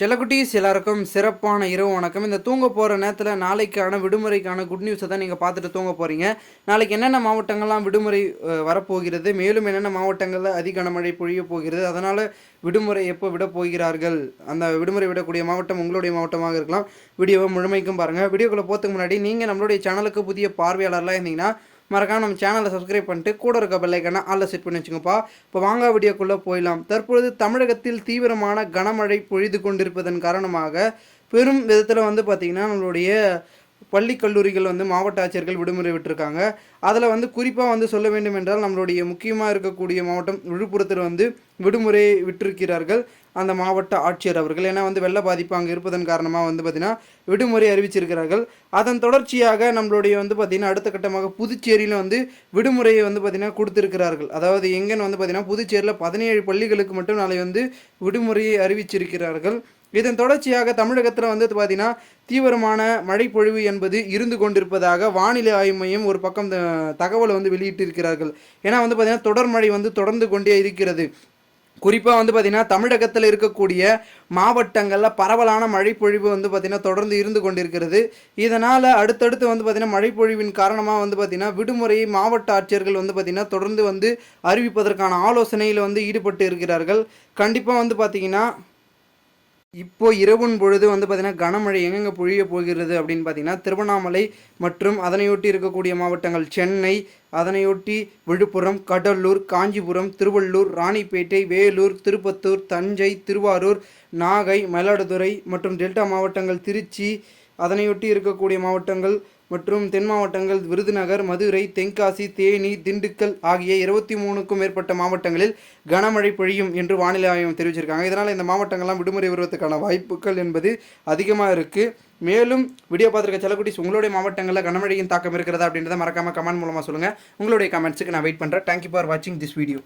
செல்லக்குட்டீஸ் எல்லாருக்கும் சிறப்பான இரவு வணக்கம். இந்த தூங்க போகிற நேரத்தில் நாளைக்கான விடுமுறைக்கான குட் நியூஸை தான் நீங்கள் பார்த்துட்டு தூங்க போகிறீங்க நாளைக்கு என்னென்ன மாவட்டங்கள்லாம் விடுமுறை வரப்போகிறது? மேலும் என்னென்ன மாவட்டங்களில் அதிக கனமழை பொழிய போகிறது? அதனால் விடுமுறை எப்போ விட போகிறார்கள்? அந்த விடுமுறை விடக்கூடிய மாவட்டம் உங்களுடைய மாவட்டமாக இருக்கலாம். வீடியோவை முழுமைக்கும் பாருங்கள் வீடியோக்குள்ளே போகிறதுக்கு முன்னாடி நீங்கள் நம்மளுடைய சேனலுக்கு புதிய பார்வையாளர்லாம் இருந்தீங்கன்னா மறக்காம நம்ம சேனலை சப்ஸ்கிரைப் பண்ணிட்டு கூட இருக்க பெல்லைக்கான ஆளில் செட் பண்ணி வச்சுங்கப்பா. இப்போ வாங்க வீடியோக்குள்ளே போயிடலாம். தற்பொழுது தமிழகத்தில் தீவிரமான கனமழை பொழிது கொண்டிருப்பதன் காரணமாக பெரும் விதத்தில் வந்து பார்த்திங்கன்னா நம்மளுடைய பள்ளி கல்லூரிகள் வந்து மாவட்ட ஆட்சியர்கள் விடுமுறை விட்டுருக்காங்க. அதில் வந்து குறிப்பாக வந்து சொல்ல வேண்டும் என்றால் நம்மளுடைய முக்கியமாக இருக்கக்கூடிய மாவட்டம் விழுப்புரத்தில் வந்து விடுமுறை விட்டிருக்கிறார்கள் அந்த மாவட்ட ஆட்சியர் அவர்கள். ஏன்னா வந்து வெள்ள பாதிப்பு அங்கே இருப்பதன் காரணமாக வந்து பார்த்திங்கன்னா விடுமுறை அறிவிச்சிருக்கிறார்கள். அதன் தொடர்ச்சியாக நம்மளுடைய வந்து பார்த்திங்கன்னா அடுத்த கட்டமாக புதுச்சேரியில் வந்து விடுமுறையை வந்து பார்த்திங்கன்னா கொடுத்துருக்கிறார்கள். அதாவது எங்கன்னு வந்து பார்த்திங்கன்னா புதுச்சேரியில் பதினேழு பள்ளிகளுக்கு மட்டும் நாளை வந்து விடுமுறையை அறிவிச்சிருக்கிறார்கள். இதன் தொடர்ச்சியாக தமிழகத்தில் வந்து பார்த்தீங்கன்னா தீவிரமான மழைப்பொழிவு என்பது இருந்து கொண்டிருப்பதாக வானிலை ஆய்வு மையம் ஒரு பக்கம் த- தகவலை வந்து வெளியிட்டிருக்கிறார்கள். ஏன்னா வந்து பார்த்தீங்கன்னா தொடர் மழை வந்து தொடர்ந்து கொண்டே இருக்கிறது. குறிப்பாக வந்து பார்த்திங்கன்னா தமிழகத்தில் இருக்கக்கூடிய மாவட்டங்களில் பரவலான மழைப்பொழிவு வந்து பார்த்திங்கன்னா தொடர்ந்து இருந்து கொண்டிருக்கிறது. இதனால் அடுத்தடுத்து வந்து பார்த்திங்கன்னா மழைப்பொழிவின் காரணமாக வந்து பார்த்திங்கன்னா விடுமுறையை மாவட்ட ஆட்சியர்கள் வந்து பார்த்திங்கன்னா தொடர்ந்து வந்து அறிவிப்பதற்கான ஆலோசனையில் வந்து ஈடுபட்டு இருக்கிறார்கள். கண்டிப்பாக வந்து பார்த்திங்கன்னா இப்போ இரவுன் பொழுது வந்து பார்த்திங்கன்னா கனமழை எங்கெங்கே பொழிய போகிறது அப்படின்னு பார்த்தீங்கன்னா திருவண்ணாமலை மற்றும் அதனையொட்டி இருக்கக்கூடிய மாவட்டங்கள் சென்னை அதனையொட்டி விழுப்புரம் கடலூர் காஞ்சிபுரம் திருவள்ளூர் ராணிப்பேட்டை வேலூர் திருப்பத்தூர் தஞ்சை திருவாரூர் நாகை மயிலாடுதுறை மற்றும் டெல்டா மாவட்டங்கள் திருச்சி அதனையொட்டி இருக்கக்கூடிய மாவட்டங்கள் மற்றும் தென் மாவட்டங்கள் விருதுநகர் மதுரை தென்காசி தேனி திண்டுக்கல் ஆகிய இருபத்தி மூணுக்கும் மேற்பட்ட மாவட்டங்களில் கனமழை பொழியும் என்று வானிலை ஆய்வு தெரிவிச்சிருக்காங்க. இதனால் இந்த மாவட்டங்கள்லாம் விடுமுறை வருவதற்கான வாய்ப்புகள் என்பது அதிகமாக இருக்குது மேலும் வீடியோ பார்த்துருக்க செல்லக்குட்டிஸ் உங்களுடைய மாவட்டங்களில் கனமழையின் தாக்கம் இருக்கிறதா அப்படின்றத மறக்காமல் கமெண்ட் மூலமாக சொல்லுங்கள் உங்களுடைய கமெண்ட்ஸுக்கு நான் வெயிட் பண்ணுறேன் தேங்க்யூ ஃபார் வாட்சிங் திஸ் வீடியோ